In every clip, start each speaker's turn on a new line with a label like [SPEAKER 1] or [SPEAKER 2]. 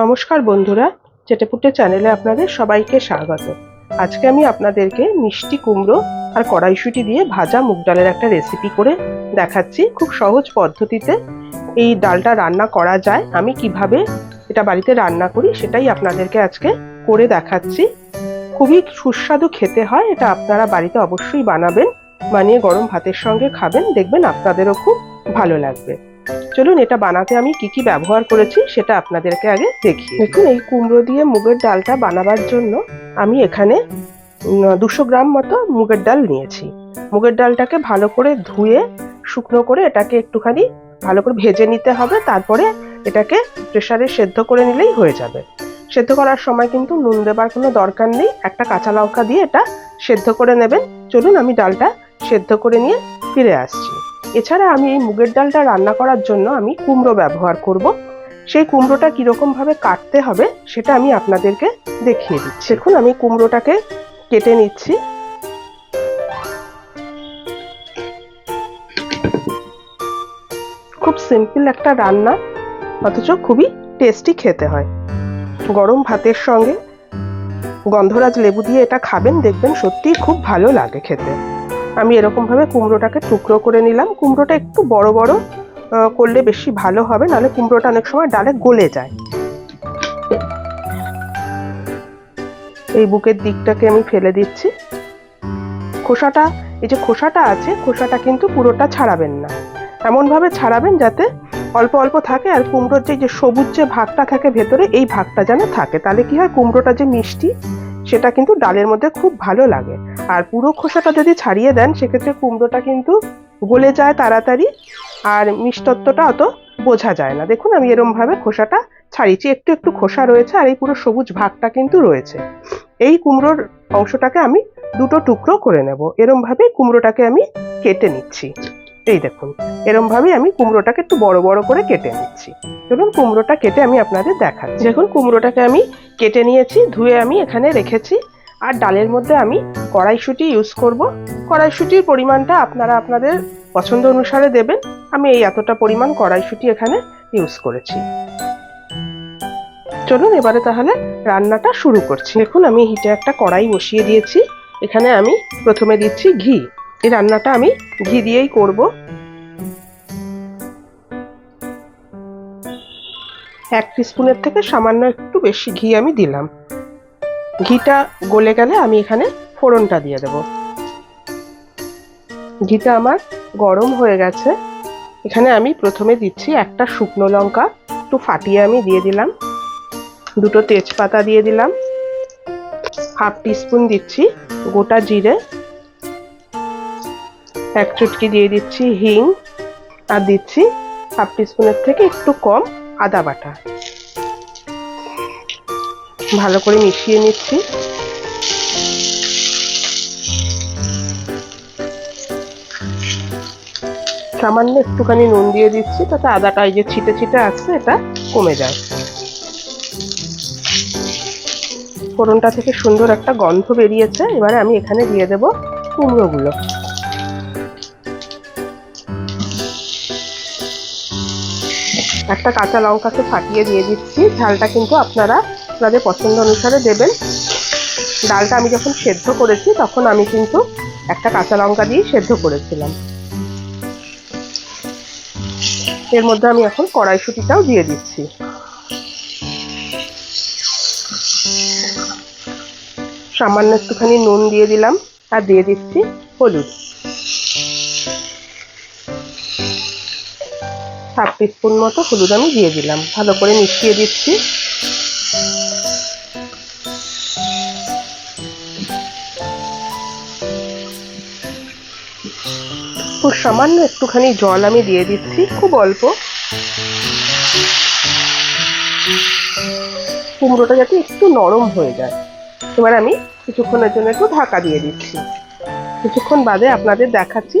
[SPEAKER 1] নমস্কার বন্ধুরা, চেটেপুটে চ্যানেলে আপনাদের সবাইকে স্বাগত। আজকে আমি আপনাদেরকে মিষ্টি কুমড়ো আর কড়াইশুঁটি দিয়ে ভাজা মুগ ডালের একটা রেসিপি করে দেখাচ্ছি খুব সহজ পদ্ধতিতে। এই ডালটা রান্না করা যায়, আমি কীভাবে এটা বাড়িতে রান্না করি সেটাই আপনাদেরকে আজকে করে দেখাচ্ছি। খুবই সুস্বাদু খেতে হয়, এটা আপনারা বাড়িতে অবশ্যই বানাবেন, বানিয়ে গরম ভাতের সঙ্গে খাবেন, দেখবেন আপনাদেরও খুব ভালো লাগবে। চলুন এটা বানাতে আমি কি কি ব্যবহার করেছি সেটা আপনাদেরকে আগে দেখি দেখুন, এই কুমড়ো দিয়ে মুগের ডালটা বানাবার জন্য আমি এখানে দুশো গ্রাম মতো মুগের ডাল নিয়েছি। মুগের ডালটাকে ভালো করে ধুয়ে, শুকনো করে এটাকে একটুখানি ভালো করে ভেজে নিতে হবে, তারপরে এটাকে প্রেশারে সেদ্ধ করে নিলেই হয়ে যাবে। সেদ্ধ করার সময় কিন্তু নুন দেবার কোনো দরকার নেই, একটা কাঁচা লঙ্কা দিয়ে এটা সেদ্ধ করে নেবেন। চলুন আমি ডালটা সেদ্ধ করে নিয়ে ফিরে আসছি। এছাড়া আমি এই মুগের ডালটা রান্না করার জন্য আমি কুমড়ো ব্যবহার করব। সেই কুমড়োটা কীরকম ভাবে কাটতে হবে সেটা আমি আপনাদেরকে দেখিয়ে দিচ্ছি। দেখুন, আমি কুমড়োটাকে কেটে নিচ্ছি। খুব সিম্পল একটা রান্না, অথচ খুবই টেস্টি খেতে হয়। গরম ভাতের সঙ্গে গন্ধরাজ লেবু দিয়ে এটা খাবেন, দেখবেন সত্যিই খুব ভালো লাগে খেতে। আমি এরকমভাবে কুমড়োটাকে টুকরো করে নিলাম। কুমড়োটা একটু বড় বড় করলে বেশি ভালো হবে, নাহলে কুমড়োটা অনেক সময় ডালে গলে যায়। এই বুকের দিকটাকে আমি ফেলে দিচ্ছি। খোসাটা, এই যে খোসাটা আছে, খোসাটা কিন্তু পুরোটা ছাড়াবেন না। এমনভাবে ছাড়াবেন যাতে অল্প অল্প থাকে আর কুমড়োর যে যে সবুজ যে ভাগটা থাকে ভেতরে, এই ভাগটা যেন থাকে। তাহলে কি হয়, কুমড়োটা যে মিষ্টি, সেটা কিন্তু ডালের মধ্যে খুব ভালো লাগে। আর পুরো খোসাটা যদি ছাড়িয়ে দেন, সেক্ষেত্রে কুমড়োটা কিন্তু গলে যায় তাড়াতাড়ি আর মিষ্টত্বটা অত বোঝা যায় না। দেখুন, আমি এরম ভাবে খোসাটা ছাড়িয়েছি। একটু একটু খোসা রয়েছে আর এই পুরো সবুজ ভাগটা কিন্তু রয়েছে। এই কুমড়োর অংশটাকে আমি দুটো টুকরো করে নেব। এরম ভাবে কুমড়োটাকে আমি কেটে নিচ্ছি। এই দেখুন এরম ভাবে আমি কুমড়োটাকে একটু বড় বড় করে কেটে নিচ্ছি। চলুন, কুমড়োটা কেটে আমি আপনাদের দেখাচ্ছি। দেখুন, কুমড়োটাকে আমি কেটে নিয়েছি, ধুয়ে আমি এখানে রেখেছি। আর ডালের মধ্যে আমি কড়াইশুঁটি ইউজ করব। কড়াইশুঁটির পরিমাণটা আপনারা আপনাদের পছন্দ অনুসারে দেবেন। আমি এই এতটা পরিমাণ কড়াইশুঁটি এখানে ইউজ করেছি। চলুন এবারে তাহলে রান্নাটা শুরু করছি। দেখুন, আমি হিটে একটা কড়াই বসিয়ে দিয়েছি। এখানে আমি প্রথমে দিচ্ছি ঘি। এই রান্নাটা আমি ঘি দিয়েই করব। এক স্পুনের থেকে সামান্য একটু বেশি ঘি আমি দিলাম। ঘিটা গলে গেলে আমি এখানে ফোড়নটা দিয়ে দেব। ঘিটা আমার গরম হয়ে গেছে। এখানে আমি প্রথমে দিচ্ছি একটা শুকনো লঙ্কা, একটু ফাটিয়ে আমি দিয়ে দিলাম। দুটো তেজপাতা দিয়ে দিলাম। হাফ টিস্পুন দিচ্ছি গোটা জিরে। এক চুটকি দিয়ে দিচ্ছি হিং। আর দিচ্ছি হাফ টিস্পুনের থেকে একটু কম আদা বাটা। ভালো করে মিশিয়ে নিচ্ছি। সামান্য একটুখানি নুন দিয়ে দিচ্ছি, তাতে আদাটা এই যে ছিটে ছিটে আসছে, এটা কমে যায়। ফোড়নটা থেকে সুন্দর একটা গন্ধ বেরিয়েছে, এবারে আমি এখানে দিয়ে দেব কুমড়োগুলো। একটা কাঁচা লঙ্কাকে ফাটিয়ে দিয়ে দিচ্ছি, ঝালটা কিন্তু আপনারা আপনাদের পছন্দ অনুসারে দেবেন। ডালটা আমি যখন সেদ্ধ করেছি, তখন আমি কিন্তু একটা কাঁচা লঙ্কা দিয়ে সেদ্ধ করেছিলাম। এর মধ্যে আমি এখন কড়াইশুটিটাও দিয়ে দিচ্ছি। সামান্য একটুখানি নুন দিয়ে দিলাম আর দিয়ে দিচ্ছি হলুদ। হাফ টিস্পুন মতো হলুদ আমি দিয়ে দিলাম। ভালো করে মিশিয়ে দিচ্ছি। খুব সামান্য একটুখানি জল আমি দিয়ে দিচ্ছি, খুব অল্প। কুমড়োটা যাতে একটু নরম হয়ে যায়। এবার আমি কিছুক্ষণের জন্য একটু ঢাকা দিয়ে দিচ্ছি। কিছুক্ষণ বাদে আপনাদের দেখাচ্ছি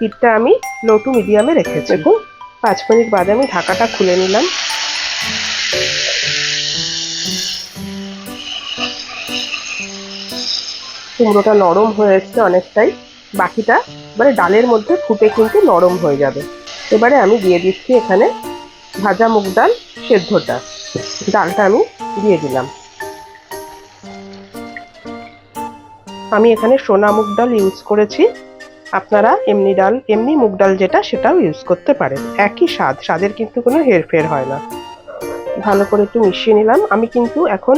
[SPEAKER 1] হিটটা আমি লো টু মিডিয়ামে রেখেছি। দেখুন, পাঁচ মিনিট বাদে আমি ঢাকাটা খুলে নিলাম। কুমড়োটা নরম হয়ে অনেকটাই। বাকিটা এবারে ডালের মধ্যে ফুটে কিন্তু নরম হয়ে যাবে। এবারে আমি দিয়ে দিচ্ছি এখানে ভাজা মুগ ডাল সেদ্ধটা। ডালটা আমি দিয়ে দিলাম। আমি এখানে সোনা মুগ ডাল ইউজ করেছি। আপনারা এমনি ডাল, এমনি মুগ ডাল যেটা, সেটাও ইউজ করতে পারেন। একই স্বাদ, স্বাদের কিন্তু কোনো হেরফের হয় না। ভালো করে একটু মিশিয়ে নিলাম। আমি কিন্তু এখন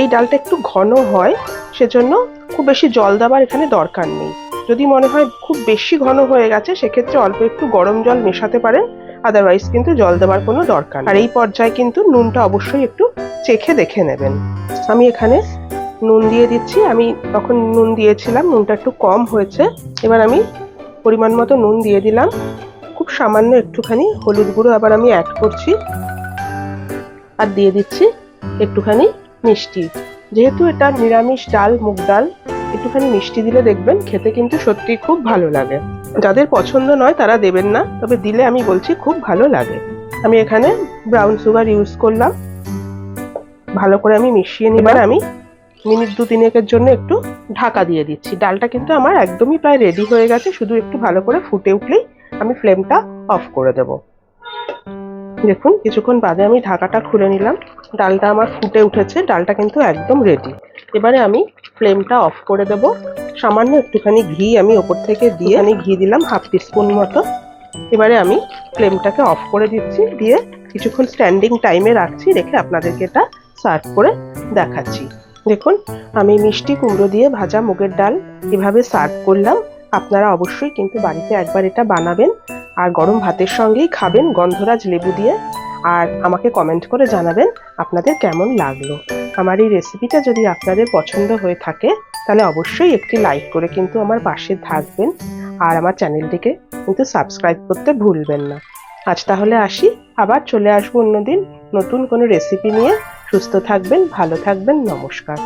[SPEAKER 1] এই ডালটা একটু ঘন হয়, সেজন্য খুব বেশি জল দেওয়ার এখানে দরকার নেই। যদি মনে হয় খুব বেশি ঘন হয়ে গেছে, সেক্ষেত্রে অল্প একটু গরম জল মেশাতে পারেন। আদারওয়াইজ কিন্তু জল দেওয়ার কোনো দরকার আর এই পর্যায়ে কিন্তু নুনটা অবশ্যই একটু চেখে দেখে নেবেন। আমি এখানে নুন দিয়ে দিচ্ছি। আমি তখন নুন দিয়েছিলাম, নুনটা একটু কম হয়েছে। এবার আমি পরিমাণ মতো নুন দিয়ে দিলাম। খুব সামান্য একটুখানি হলুদ গুঁড়ো আবার আমি অ্যাড করছি। আর দিয়ে দিচ্ছি একটুখানি মিষ্টি। যেহেতু এটা নিরামিষ ডাল, মুগ ডাল একটুখানি মিষ্টি দিলে দেখবেন খেতে কিন্তু সত্যি খুব ভালো লাগে। যাদের পছন্দ নয় তারা দেবেন না, তবে দিলে আমি বলছি খুব ভালো লাগে। আমি এখানে ব্রাউন সুগার ইউজ করলাম। ভালো করে আমি মিশিয়ে নিবার আমি মিনিট দু তিনেকের জন্য একটু ঢাকা দিয়ে দিচ্ছি। ডালটা কিন্তু আমার একদমই প্রায় রেডি হয়ে গেছে, শুধু একটু ভালো করে ফুটে উঠলেই আমি ফ্লেমটা অফ করে দেব। দেখুন, কিছুক্ষণ বাদে আমি ঢাকাটা খুলে নিলাম। ডালটা আমার ফুটে উঠেছে, ডালটা কিন্তু একদম রেডি এবারে আমি ফ্লেমটা অফ করে দেব। সামান্য একটুখানি ঘি আমি ওপর থেকে দিয়ে আমি ঘি দিলাম, হাফ টিস্পুন মতো। এবারে আমি ফ্লেমটাকে অফ করে দিচ্ছি, দিয়ে কিছুক্ষণ স্ট্যান্ডিং টাইমে রাখছি, রেখে আপনাদেরকে এটা সার্ভ করে দেখাচ্ছি। দেখুন, আমি মিষ্টি কুমড়ো দিয়ে ভাজা মুগের ডাল এভাবে সার্ভ করলাম। আপনারা অবশ্যই কিন্তু বাড়িতে একবার এটা বানাবেন। আর গরম ভাতের সঙ্গেই খাবেন গন্ধরাজ লেবু দিয়ে। আর আমাকে কমেন্ট করে জানাবেন আপনাদের কেমন লাগল। আমার এই রেসিপিটা যদি আপনাদের পছন্দ হয়ে থাকে, তাহলে অবশ্যই একটি লাইক করে কিন্তু আমার পাশে থাকবেন। আর আমার চ্যানেলটিকে কিন্তু সাবস্ক্রাইব করতে ভুলবেন না। আজ তাহলে আসি, আবার চলে আসব অন্যদিন নতুন কোনো রেসিপি নিয়ে। সুস্থ থাকবেন, ভালো থাকবেন, নমস্কার।